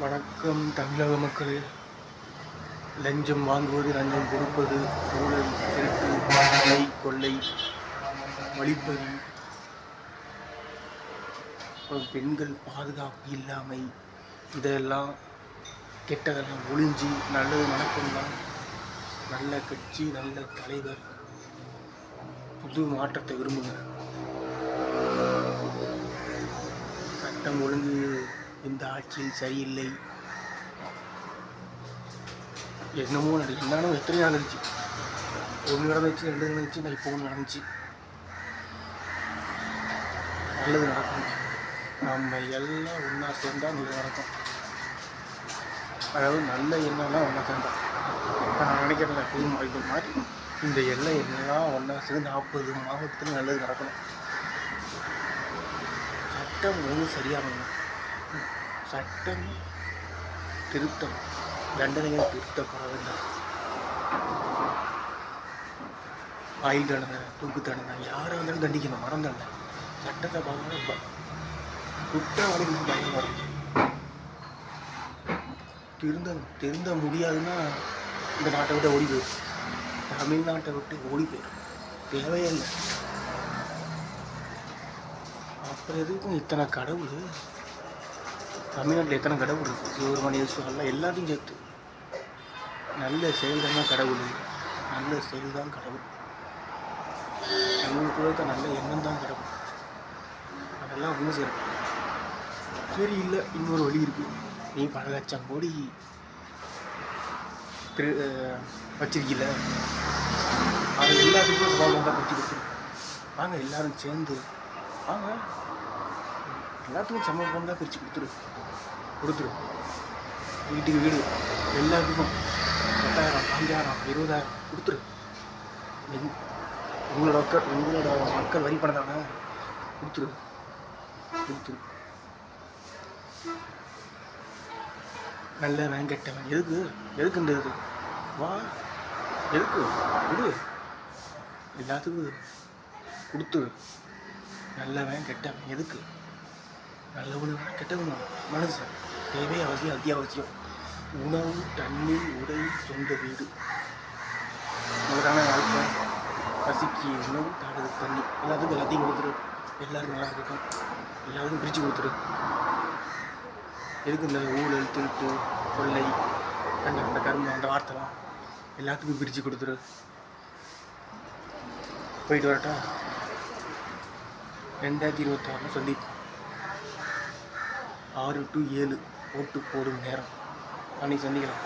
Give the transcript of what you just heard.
வணக்கம் தமிழக மக்களே. லஞ்சம் வாங்குவது லஞ்சம் கொடுப்பது ஊழல் திருட்டு கொலை கொள்ளை வழிப்பறி. அப்புறம் பெண்கள் பாதுகாப்பு இல்லாமை இதெல்லாம் கெட்டதெல்லாம் ஒழிஞ்சு நல்லது நடக்கும்னா நல்ல கட்சி நல்ல தலைவர் புது மாற்றத்தை விரும்புகிறேன் சட்டம் ஒழுங்கு இந்த ஆட்சியில் சரியில்லை. என்னமோ நடி என்னன்னு எத்தனை நாள் இருந்துச்சு ஒன்று நடந்துச்சு ரெண்டு நடந்துச்சு நான் இப்போ ஒன்று நடந்துச்சு. நல்லது நடக்கும். நம்ம எல்லாம் ஒன்றா சேர்ந்தால் நல்லது நடக்கும். அதாவது நல்ல எண்ணெல்லாம் ஒன்றா சேர்ந்தா. நான் நினைக்கிறேன் எப்பவும் இது மாதிரி இந்த எல்லை எல்லாம் ஒன்றா சேர்ந்து நாற்பது மாவட்டத்தில் நல்லது நடக்கணும். சட்டம் ஒழுங்கு சரியாகணும் சட்டம் திருத்தம் தண்டனைகள் திருத்தப்பட வேண்டும். ஆயுள் தண்டனை தூக்கு தண்டனை யாராக இருந்தாலும் தண்டிக்கணும் மரம் தண்டனை சட்டத்தை பார்த்தா குற்றவாளிகளுக்கு பயம் வரும். திருந்த திருந்த முடியாதுன்னா இந்த நாட்டை விட்டு ஓடி போயிடும். தமிழ்நாட்டை விட்டு ஓடி போயிடும். தேவையே இல்லை. அப்புறம் எதுக்கும் இத்தனை கடவுள்? தமிழ்நாட்டில் எத்தனை கடவுள் இருக்குது சிவபெருமான் ஈஸ்வரெல்லாம் எல்லாத்தையும் சேர்த்து. நல்ல செயல்கள் தான் கடவுள். நல்ல செயல் தான் கடவுள். நம்மளுக்குள்ள இருக்க நல்ல எண்ணம் தான் கடவுள். அதெல்லாம் ஒன்று சேரும் சரி இல்லை இன்னொரு வழி இருக்குது நீ பல லட்சம் கோடி திரு வச்சிருக்கீல. அது எல்லாத்துக்கும் ப்ராப்ளம் தான் பிடிச்சி கொடுத்துரு வாங்க எல்லோரும் சேர்ந்து. வாங்க. எல்லாத்துக்கும் சமம் தான் பிரித்து கொடுத்துரு. கொடுத்துரு. வீட்டுக்கு வீடு எல்லாத்துக்கும் பத்தாயிரம் அஞ்சாயிரம் இருபதாயிரம் கொடுத்துரு. எங்- உங்களோட மக்கள் உங்களோட மக்கள் வரி பணம் தானே கொடுத்துரு. கொடுத்துரு நல்லவன் கெட்டவன். எதுக்கு? எதுக்கு இந்த இது? வா. எதுக்கு? கொடு எல்லாத்துக்கும் கொடுத்து நல்லவன் கெட்டவன். எதுக்கு? நல்ல உணவு கெட்ட உணவு மனசு. தேவை அவசியம் அத்தியாவசியம். உணவு தண்ணீர் உடை சொந்த வீடு. முதலான வாழ்க்கை. பசிக்கு உணவு தாடுது தண்ணி. எல்லாத்துக்கும் எல்லாத்தையும் கொடுத்துரு. எல்லோரும் நல்லா இருக்கட்டும். எல்லாருக்கும் பிரித்து கொடுத்துரு. எதுக்கு இந்த ஊழல் திருட்டு கொள்ளை கண்ட கண்ட கரும்பு அந்த வார்த்தைலாம் எல்லாத்துக்கும் பிரித்து கொடுத்துரு. போயிட்டு வரட்டா? ரெண்டாயிரத்தி இருபத்தாறு சந்திப்போம் ஆறு டு ஏழு ஓட்டு போடும் நேரம். அன்னைக்கு சந்திக்கலாம்.